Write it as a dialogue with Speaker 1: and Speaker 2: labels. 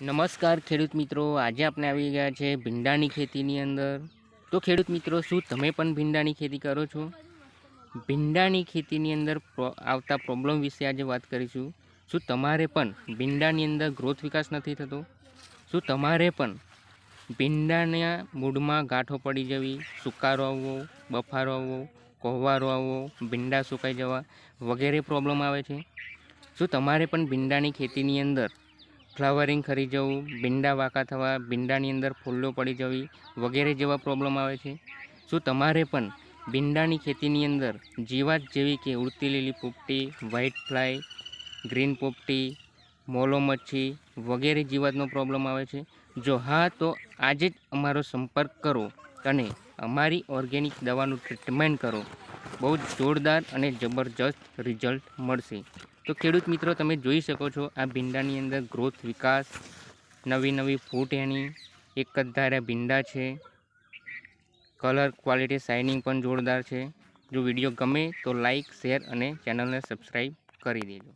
Speaker 1: નમસ્કાર ખેડૂત મિત્રો, આજે આપણે આવી ગયા છે ભીંડાની ખેતીની અંદર. તો ખેડૂત મિત્રો, શું તમે પણ ભીંડાની ખેતી કરો છો? ભીંડાની ખેતીની અંદર આવતા પ્રોબ્લેમ વિશે આજે વાત કરીશું. શું તમારે પણ ભીંડાની અંદર ગ્રોથ વિકાસ નથી થતો? શું તમારે પણ ભીંડાના મૂળમાં ગાંઠો પડી જવી? સુકારો આવવો, બફારો આવવો કોહવારો આવવો, ભીંડા સુકાઈ જવા વગેરે પ્રોબ્લેમ આવે છે? શું તમારે પણ ભીંડાની ખેતીની અંદર ફ્લાવરિંગ ખરી જવું, ભીંડા વાંકા થવા, ભીંડાની અંદર ફૂલો પડી જવી વગેરે જેવા પ્રોબ્લેમ આવે છે. શું તમારે પણ ભીંડાની ખેતીની અંદર જીવાત જેવી કે ઉડતી લીલી પોપટી વ્હાઇટ ફ્લાય ગ્રીન પોપટી, મોલો મચ્છી વગેરે જીવાતનો પ્રોબ્લેમ આવે છે? જો હા, તો આજે જ અમારો સંપર્ક કરો અને અમારી ઓર્ગેનિક દવાનું ટ્રીટમેન્ટ કરો. બહુ જ જોરદાર અને જબરજસ્ત રિઝલ્ટ મળશે. તો ખેડૂત મિત્રો, તમે જોઈ શકો છો આ ભીંડાની અંદર ગ્રોથ વિકાસ, નવી નવી ફૂટ એની, એક જ ધાર્યા ભીંડા છે. કલર ક્વોલિટી શાઇનિંગ પણ જોરદાર છે. જો વીડિયો ગમે તો લાઈક શેર અને ચેનલને સબસ્ક્રાઈબ કરી દેજો.